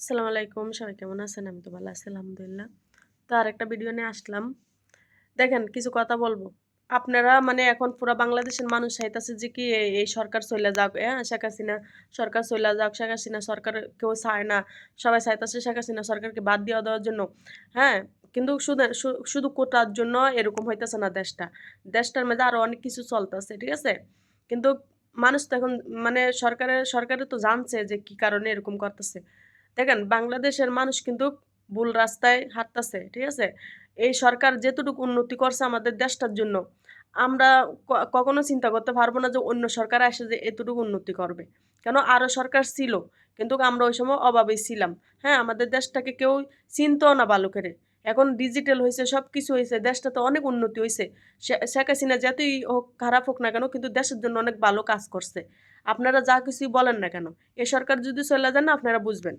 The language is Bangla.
আসসালামু আলাইকুম, সবাই কেমন আছেন? আমি তো ভালো আছি, আলহামদুলিল্লাহ। তো আর একটা ভিডিও নিয়ে আসলাম। দেখেন, কিছু কথা বলব। আপনারা মানে এখন পুরো বাংলাদেশের মানুষ চাইতেছে যে কি এই সরকার চলে যাক। হ্যাঁ শেখ হাসিনা সরকার চলে যাক। শেখ হাসিনা সরকার কেউ চায় না। সবাই চাইতেছে শেখ হাসিনা সরকারকে বাদ দিয়ে দেওয়ার জন্য। হ্যাঁ কিন্তু শুধু শুধু কোটার জন্য এরকম হইতেছে না দেশটা। দেশটার মধ্যে আরও অনেক কিছু চলতেছে, ঠিক আছে? কিন্তু মানুষ তো এখন মানে সরকারের সরকারে তো জানছে যে কি কারণে এরকম করতেছে। দেখেন, বাংলাদেশের মানুষ কিন্তু ভুল রাস্তায় হাঁটতেছে, ঠিক আছে? এই সরকার যেতটুকু উন্নতি করছে আমাদের দেশটার জন্য, আমরা কখনো চিন্তা করতে পারব না যে অন্য সরকার এসে যে এতটুকু উন্নতি করবে। কেন? আরও সরকার ছিল, কিন্তু আমরা ওই সময় অভাবেই ছিলাম। হ্যাঁ আমাদের দেশটাকে কেউ চিনতেও না ভালো করে এখন ডিজিটাল হয়েছে সব কিছু হয়েছে দেশটা তো অনেক উন্নতি হয়েছে শেখ হাসিনা যতই হোক, খারাপ হোক না কেন, কিন্তু দেশের জন্য অনেক ভালো কাজ করছে। আপনারা যা কিছুই বলেন না কেন, এ সরকার যদি চলে যান না, আপনারা বুঝবেন।